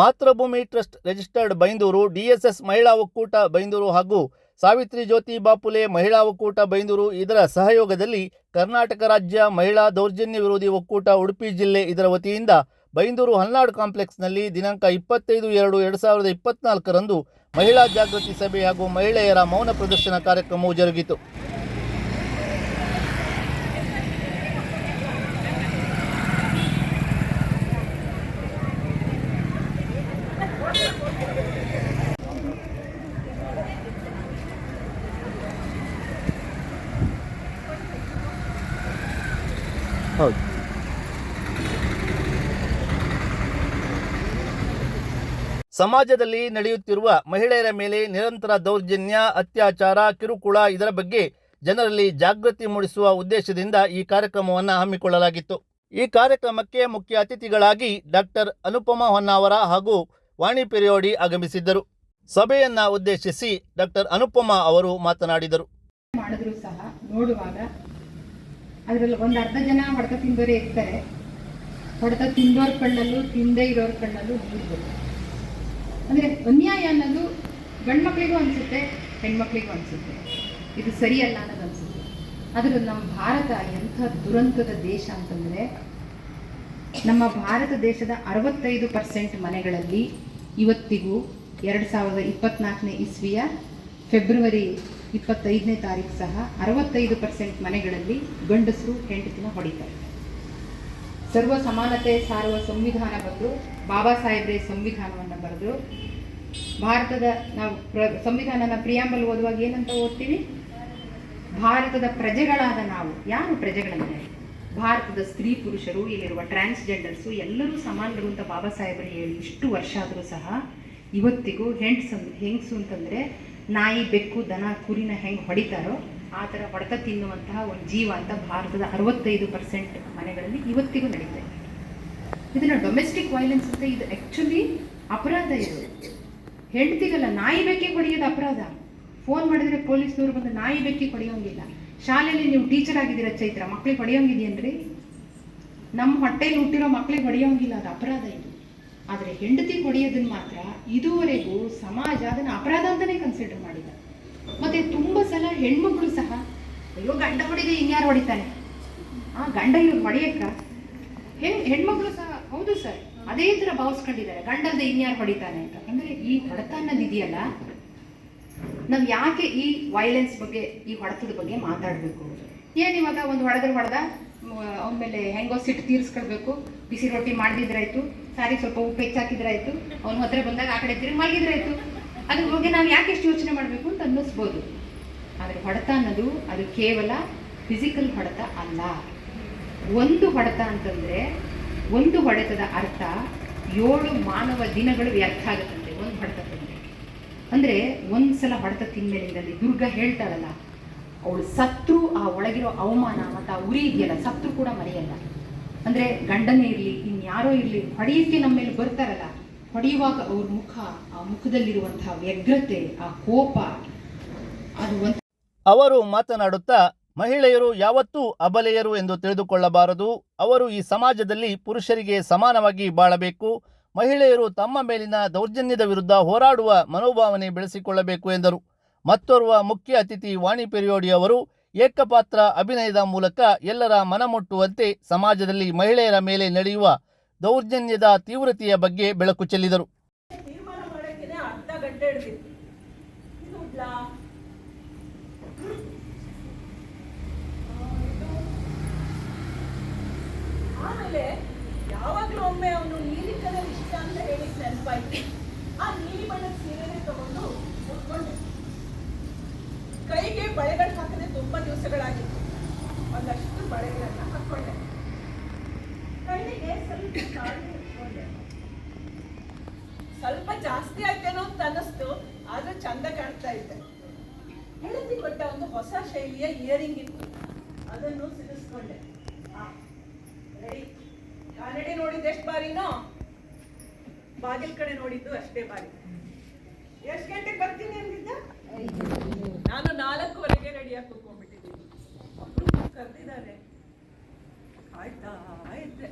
Mathrubhumi trust registered Byndoor, DSS ಮಹಿಳಾ ಒಕ್ಕೂಟ ಬೈಂದೂರು ಹಾಗೂ ಸಾವಿತ್ರಿ ಜ್ಯೋತಿ ಬಾಪುಲೆ ಮಹಿಳಾ ಒಕ್ಕೂಟ ಬೈಂದೂರು. ಇದರ ಸಹಯೋಗದಲ್ಲಿ ಕರ್ನಾಟಕ ರಾಜ್ಯ ಮಹಿಳಾ ದೌರ್ಜನ್ಯ ವಿರೋಧಿ ಒಕ್ಕೂಟ ಉಡುಪಿ ಜಿಲ್ಲೆ ಇದರ ವತಿಯಿಂದ ಬೈಂದೂರು ಹಲ್ನಾಡು ಕಾಂಪ್ಲೆಕ್ಸ್ನಲ್ಲಿ ದಿನಾಂಕ ಇಪ್ಪತ್ತೈದು ಎರಡು ಎರಡು ಸಾವಿರದ ಇಪ್ಪತ್ನಾಲ್ಕರಂದು ಮಹಿಳಾ ಜಾಗೃತಿ ಸಭೆ ಹಾಗೂ ಮಹಿಳೆಯರ ಮೌನ ಪ್ರದರ್ಶನ ಕಾರ್ಯಕ್ರಮವು ಜರುಗಿತು. ಸಮಾಜದಲ್ಲಿ ನಡೆಯುತ್ತಿರುವ ಮಹಿಳೆಯರ ಮೇಲೆ ನಿರಂತರ ದೌರ್ಜನ್ಯ, ಅತ್ಯಾಚಾರ, ಕಿರುಕುಳ ಇದರ ಬಗ್ಗೆ ಜನರಲ್ಲಿ ಜಾಗೃತಿ ಮೂಡಿಸುವ ಉದ್ದೇಶದಿಂದ ಈ ಕಾರ್ಯಕ್ರಮವನ್ನು ಹಮ್ಮಿಕೊಳ್ಳಲಾಗಿತ್ತು. ಈ ಕಾರ್ಯಕ್ರಮಕ್ಕೆ ಮುಖ್ಯ ಅತಿಥಿಗಳಾಗಿ ಡಾಕ್ಟರ್ ಅನುಪಮ ಹೊನ್ನಾವರ ಹಾಗೂ ವಾಣಿ ಪೆರಿಯೋಡಿ ಆಗಮಿಸಿದ್ದರು. ಸಭೆಯನ್ನ ಉದ್ದೇಶಿಸಿ ಡಾಕ್ಟರ್ ಅನುಪಮ ಅವರು ಮಾತನಾಡಿದರು. ಸಹ, ನೋಡುವಾಗ. ಅದರಲ್ಲಿ ಒಂದು ಜನ ಹೊಡೆತ ತಿಂದವರೇ ಇರ್ತಾರೆ. ಹೊಡೆತ ತಿಂದೋರ್ ಕಣ್ಣಲ್ಲೂ, ತಿಂದೇ ಇರೋರ್ ಕಣ್ಣಲ್ಲೂ ನೀರು ಅಂದರೆ ಅನ್ಯಾಯ ಅನ್ನೋದು ಗಂಡ್ಮಕ್ಳಿಗೂ ಅನಿಸುತ್ತೆ, ಹೆಣ್ಮಕ್ಳಿಗೂ ಅನಿಸುತ್ತೆ. ಇದು ಸರಿಯಲ್ಲ ಅನ್ನೋದು ಅನಿಸುತ್ತೆ. ಆದರೆ ನಮ್ಮ ಭಾರತ ಎಂಥ ದುರಂತದ ದೇಶ ಅಂತಂದರೆ, ನಮ್ಮ ಭಾರತ ದೇಶದ ಅರವತ್ತೈದು ಪರ್ಸೆಂಟ್ ಮನೆಗಳಲ್ಲಿ ಇವತ್ತಿಗೂ ಎರಡು ಸಾವಿರದ ಇಪ್ಪತ್ನಾಲ್ಕನೇ ಇಸ್ವಿಯ ಫೆಬ್ರವರಿ ಇಪ್ಪತ್ತೈದನೇ ತಾರೀಕು ಸಹ ಅರವತ್ತೈದು ಪರ್ಸೆಂಟ್ ಮನೆಗಳಲ್ಲಿ ಗಂಡಸರು, ಹೆಂಡತಿನ ಹೊಡಿತಾರೆ. ಸರ್ವ ಸಮಾನತೆ ಸಾರುವ ಸಂವಿಧಾನ ಬಂದು ಬಾಬಾ ಸಾಹೇಬ್ರೇ ಸಂವಿಧಾನವನ್ನು ಬರೆದು, ಭಾರತದ ನಾವು ಪ್ರ, ಸಂವಿಧಾನನ ಪ್ರಿಯಾಂಬಲ್ ಓದುವಾಗ ಏನಂತ ಓದ್ತೀವಿ? ಭಾರತದ ಪ್ರಜೆಗಳಾದ ನಾವು. ಯಾರು ಪ್ರಜೆಗಳಂದರೆ? ಭಾರತದ ಸ್ತ್ರೀ ಪುರುಷರು, ಇಲ್ಲಿರುವ ಟ್ರಾನ್ಸ್ಜೆಂಡರ್ಸು, ಎಲ್ಲರೂ ಸಮಾನರು ಅಂತ ಬಾಬಾ ಸಾಹೇಬರು ಹೇಳಿ ಇಷ್ಟು ವರ್ಷ ಆದರೂ ಸಹ ಇವತ್ತಿಗೂ ಹೆಂಡ್ಸ್, ಹೆಂಗಸು ಅಂತಂದರೆ ನಾಯಿ ಬೆಕ್ಕು ದನ ಕುರಿನ ಹೆಂಗೆ ಹೊಡಿತಾರೋ ಆ ಥರ ಹೊಡೆತ ತಿನ್ನುವಂತಹ ಒಂದು ಜೀವ ಅಂತ ಭಾರತದ ಅರವತ್ತೈದು ಪರ್ಸೆಂಟ್ ಮನೆಗಳಲ್ಲಿ ಇವತ್ತಿಗೂ ನಡೀತಾ ಇದೆ. ಇದನ್ನು ಡೊಮೆಸ್ಟಿಕ್ ವೈಲೆನ್ಸ್ ಅಂತ ಇದು ಆ್ಯಕ್ಚುಲಿ ಅಪರಾಧ ಇದು. ಹೆಂಡ್ತಿಗಲ್ಲ ನಾಯಿ ಬೇಕೇ ಹೊಡೆಯೋದು ಅಪರಾಧ. ಫೋನ್ ಮಾಡಿದ್ರೆ ಪೊಲೀಸ್ನವ್ರು ಬಂದು ನಾಯಿ ಬೆಕ್ಕಿ ಹೊಡೆಯೋಂಗಿಲ್ಲ. ಶಾಲೆಯಲ್ಲಿ ನೀವು ಟೀಚರ್ ಆಗಿದ್ದೀರ ಚೈತ್ರ, ಮಕ್ಳಿಗೆ ಹೊಡೆಯೋಂಗಿದೆಯನ್ರಿ ನಮ್ಮ ಹೊಟ್ಟೆಯಲ್ಲಿ ಹುಟ್ಟಿರೋ ಮಕ್ಳಿಗೆ ಹೊಡೆಯೋಂಗಿಲ್ಲ, ಅದು ಅಪರಾಧ ಇದು. ಆದರೆ ಹೆಂಡತಿ ಹೊಡೆಯೋದನ್ನು ಮಾತ್ರ ಇದುವರೆಗೂ ಸಮಾಜ ಅದನ್ನು ಅಪರಾಧ ಅಂತಲೇ ಕನ್ಸಿಡರ್ ಮಾಡಿಲ್ಲ ಹೆಣ್ಮಕ್ಳು ಸಹ, ಅಯ್ಯೋ, ಗಂಡ ಹೊಡಿದೆ ಇನ್ಯಾರು ಹೊಡಿತಾನೆ ಆ ಗಂಡ ಇವ್ರು ಹೊಡೆಯಕ್ಕ? ಹೆಣ್, ಹೆಣ್ಮಕ್ಳು ಸಹ, ಹೌದು ಸರ್. ಅದೇ ಥರ ಭಾವಿಸ್ಕೊಂಡಿದ್ದಾರೆ. ಗಂಡದ ಇನ್ಯಾರು ಹೊಡಿತಾನೆ ಅಂತ. ಅಂದ್ರೆ ಈ ಹೊಡೆತ ಅನ್ನೋದು ಇದೆಯಲ್ಲ, ನಾವು ಯಾಕೆ ಈ ವೈಲೆನ್ಸ್ ಬಗ್ಗೆ, ಈ ಹೊಡೆತದ ಬಗ್ಗೆ ಮಾತಾಡಬೇಕು? ಏನು ಇವಾಗ ಒಂದು ಹೊಡೆದ್ರೆ ಹೊಡೆದ ಅವನ ಮೇಲೆ ಹೆಂಗೋ ಸಿಟ್ಟು ತೀರಿಸ್ಕೊಳ್ಬೇಕು. ಬಿಸಿ ರೊಟ್ಟಿ ಮಾಡಿದ್ರಾಯ್ತು ಸಾರಿ ಸ್ವಲ್ಪ ಉಪ್ಪು ಹೆಚ್ಚಾಕಿದ್ರಾಯ್ತು, ಅವ್ನ ಹತ್ರ ಬಂದಾಗ ಆ ಕಡೆ ತಿರುಗಿ ಮಲಗಿದ್ರಾಯ್ತು. ಅದ್ರ ಬಗ್ಗೆ ನಾವು ಯಾಕೆ ಎಷ್ಟು ಯೋಚನೆ ಮಾಡಬೇಕು ಅಂತ ಅನ್ನಿಸ್ಬೋದು. ಆದರೆ ಹೊಡೆತ ಅನ್ನೋದು ಅದು ಕೇವಲ ಫಿಸಿಕಲ್ ಹೊಡೆತ ಅಲ್ಲ. ಒಂದು ಹೊಡೆತ ಅಂತಂದರೆ ಒಂದು ಹೊಡೆತದ ಅರ್ಥ ಏಳು ಮಾನವ ದಿನಗಳು ವ್ಯರ್ಥ ಆಗುತ್ತಂತೆ, ಒಂದು ಹೊಡೆತ ತಂದರೆ ಅಂದರೆ ಒಂದು ಸಲ ಹೊಡೆತ ತಿನ್ಮೇಲಿಂದಲ್ಲಿ ದುರ್ಗ ಹೇಳ್ತಾಳಲ್ಲ ಅವಳು ಸತ್ರು, ಆ ಒಳಗಿರೋ ಅವಮಾನ ಮತ್ತು ಆ ಉರಿ ಇದೆಯಲ್ಲ, ಸತ್ರು ಕೂಡ ಮರೆಯಲ್ಲ. ಅಂದರೆ ಗಂಡನೇ ಇರಲಿ, ಇನ್ಯಾರೋ ಇರಲಿ, ಹೊಡೆಯೋಕ್ಕೆ ನಮ್ಮ ಮೇಲೆ ಬರ್ತಾರಲ್ಲ, ಹೊಡೆಯುವಾಗ ಅವ್ರ ಮುಖ, ಆ ಮುಖದಲ್ಲಿರುವಂತಹ ವ್ಯಗ್ರತೆ, ಆ ಕೋಪ, ಅದು ಅವರು ಮಾತನಾಡುತ್ತಾ, ಮಹಿಳೆಯರು ಯಾವತ್ತೂ ಅಬಲೆಯರು ಎಂದು ತಿಳಿದುಕೊಳ್ಳಬಾರದು. ಅವರು ಈ ಸಮಾಜದಲ್ಲಿ ಪುರುಷರಿಗೆ ಸಮಾನವಾಗಿ ಬಾಳಬೇಕು. ಮಹಿಳೆಯರು ತಮ್ಮ ಮೇಲಿನ ದೌರ್ಜನ್ಯದ ವಿರುದ್ಧ ಹೋರಾಡುವ ಮನೋಭಾವನೆ ಬೆಳೆಸಿಕೊಳ್ಳಬೇಕು ಎಂದರು. ಮತ್ತೋರ್ವ ಮುಖ್ಯ ಅತಿಥಿ ವಾಣಿ ಪೆರಿಯೋಡಿ ಅವರು, ಏಕಪಾತ್ರ ಅಭಿನಯದ ಮೂಲಕ ಎಲ್ಲರ ಮನಮುಟ್ಟುವಂತೆ ಸಮಾಜದಲ್ಲಿ ಮಹಿಳೆಯರ ಮೇಲೆ ನಡೆಯುವ ದೌರ್ಜನ್ಯದ ತೀವ್ರತೆಯ ಬಗ್ಗೆ ಬೆಳಕು ಚೆಲ್ಲಿದರು. ಆಮೇಲೆ ಯಾವಾಗಲೂ ಒಮ್ಮೆ ಅವನು ನೀಲಿ ಕಲರ್ ಇಷ್ಟ ಅಂತ ಹೇಳಿ ನೆನಪಾಯ್ತು. ಆ ನೀಲಿ ಬಣ್ಣದ ಸೀರೆನೆ ತಗೊಂಡು ಉಟ್ಕೊಂಡೆ ಕೈಗೆ ಬಳೆಗಳು ಹಾಕದೆ ತುಂಬಾ ದಿವಸಗಳಾಗಿತ್ತು. ಒಂದಷ್ಟು ಬಳೆಗಳನ್ನ ಹಾಕೊಂಡೆ. ಕಣ್ಣಿಗೆ ಸ್ವಲ್ಪ ಇಟ್ಕೊಂಡೆ ಸ್ವಲ್ಪ ಜಾಸ್ತಿ ಆಯ್ತೇನೋ ಅಂತ ಅನ್ನಿಸ್ತು, ಆದ್ರೆ ಚಂದ ಕಾಣ್ತಾ ಇದ್ದೆ. ಹೆಂಡತಿ ಕೊಟ್ಟ ಒಂದು ಹೊಸ ಶೈಲಿಯ ಇಯರಿಂಗ್ ಇತ್ತು. ಅದನ್ನು ಸಿಗಿಸ್ಕೊಂಡೆ ನೋಡಿದ್ದು ಎಷ್ಟು ಬಾರಿನೋ? ಬಾಗಿಲ್ ಕಡೆ ನೋಡಿದ್ದು ಅಷ್ಟೇ ಬಾರಿ. ಎಷ್ಟು ಗಂಟೆಗೆ ಬರ್ತೀನಿ ಅಂದಿದ್ದ? ನಾನು ನಾಲ್ಕುವರೆಗೆ ರೆಡಿಯಾಗಿ ಕೂತ್ಕೊಂಡ್ಬಿಟ್ಟಿದ್ದೀನಿ. ಕರೆದಿದ್ದಾರೆ. ಆಯ್ತಾ? ಆಯ್ತೆ.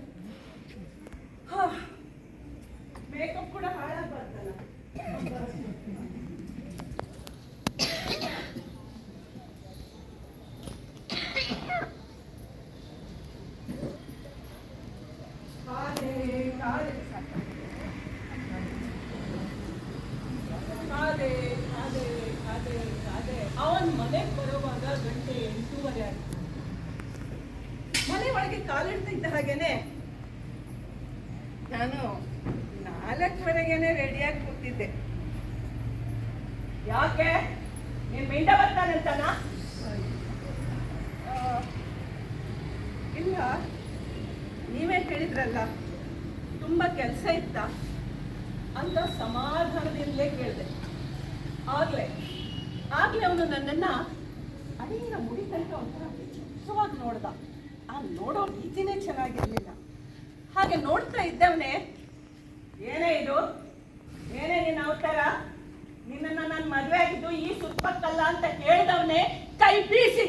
ಹಾಗೇನೆ ನಾನು ನಾಲ್ಕುವರೆಗೇನೆ ರೆಡಿಯಾಗಿ ಕೂತಿದ್ದೆ. ಯಾಕೆ? ನೀನ್ ಮಿಂಡ ಬರ್ತಾನಂತನಾ? ಇಲ್ಲ, ನೀವೇ ಹೇಳಿದ್ರಲ್ಲ ತುಂಬಾ ಕೆಲಸ ಇತ್ತ ಅಂತ ಸಮಾಧಾನದಿಂದಲೇ ಕೇಳಿದೆ. ಆಗ್ಲೇ ಆಗ್ಲೇ ಅವನು ನನ್ನನ್ನ ಅಡಿಗಿನ ಮುಡಿ ತನಕ ಒಂಥರ ವಿಚಿತ್ರವಾಗಿ ನೋಡ್ದ. ನೋಡೋ ರೀತಿನೇ ಚೆನ್ನಾಗಿರ್ಲಿಲ್ಲ. ಹಾಗೆ ನೋಡ್ತಾ ಇದ್ದವನೇ, ಏನೇ ಇದು? ಏನೇ ನಿನ್ನ ಅವತಾರ? ನಿನ್ನ ನಾನು ಮದುವೆ ಆಗಿದ್ದು ಈ ಸುತ್ತಕ್ಕಲ್ಲ ಅಂತ ಕೇಳಿದವನೇ ಕೈ ಬೀಸಿ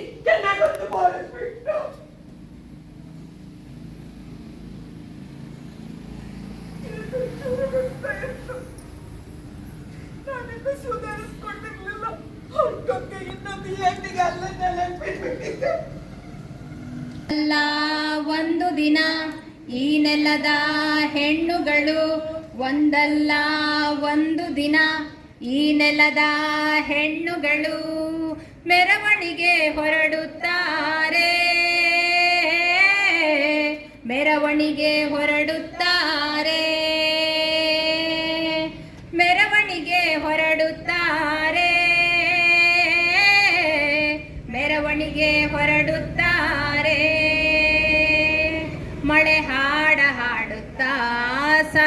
ಸುಧಾರಿಸ್ಕೊಂಡಿರ್ಲಿಲ್ಲ ಇನ್ನೊಂದು ಹೆಣ್ಣಿಗೆ ಅಲ್ಲದಲ್ಲೇ ಬಿಟ್ಬಿಟ್ಟಿದ್ದೆ ಅಲ್ಲ, ಒಂದು ದಿನ ಈ ನೆಲದ ಹೆಣ್ಣುಗಳು, ಒಂದಲ್ಲ, ಒಂದು ದಿನ ಈ ನೆಲದ ಹೆಣ್ಣುಗಳು ಮೆರವಣಿಗೆ ಹೊರಡುತ್ತಾರೆ. ಮೆರವಣಿಗೆ ಹೊರಡುತ್ತಾರೆ.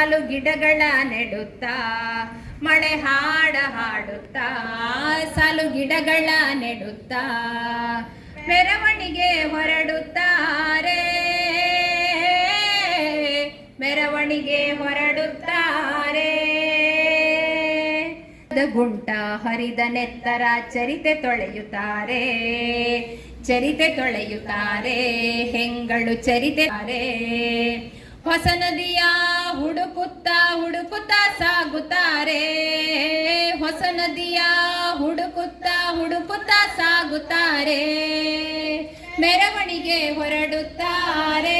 ಸಾಲು ಗಿಡಗಳ ನೆಡುತ್ತಾ, ಮಳೆ ಹಾಡ ಹಾಡುತ್ತ, ಸಾಲು ಗಿಡಗಳ ನೆಡುತ್ತಾ, ಮೆರವಣಿಗೆ ಹೊರಡುತ್ತಾರೆ. ಮೆರವಣಿಗೆ ಹೊರಡುತ್ತಾರೆ. ಗುಂಟ ಹರಿದ ನೆತ್ತರ ಚರಿತೆ ತೊಳೆಯುತ್ತಾರೆ. ಚರಿತೆ ತೊಳೆಯುತ್ತಾರೆ. ಹೆಂಗಳು ಚರಿತೆತಾರೆ ಹೊಸ ನದಿಯ ಹುಡುಕುತ್ತಾ ಹುಡುಕುತ್ತಾ ಸಾಗುತ್ತಾರೆ. ಹೊಸ ನದಿಯ ಹುಡುಕುತ್ತಾ ಹುಡುಕುತ್ತಾ ಸಾಗುತ್ತಾರೆ. ಮೆರವಣಿಗೆ ಹೊರಡುತ್ತಾರೆ.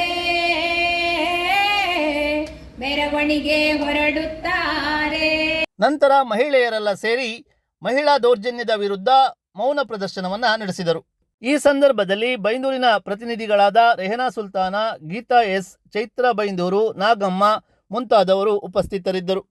ಮೆರವಣಿಗೆ ಹೊರಡುತ್ತಾರೆ. ನಂತರ ಮಹಿಳೆಯರೆಲ್ಲ ಸೇರಿ ಮಹಿಳಾ ದೌರ್ಜನ್ಯದ ವಿರುದ್ಧ ಮೌನ ಪ್ರದರ್ಶನವನ್ನ ನಡೆಸಿದರು. ಈ ಸಂದರ್ಭದಲ್ಲಿ ಬೈಂದೂರಿನ ಪ್ರತಿನಿಧಿಗಳಾದ ರೆಹನಾ ಸುಲ್ತಾನ ಗೀತಾ ಎಸ್ ಚೈತ್ರ ಬೈಂದೂರು ನಾಗಮ್ಮ ಮುಂತಾದವರು ಉಪಸ್ಥಿತರಿದ್ದರು.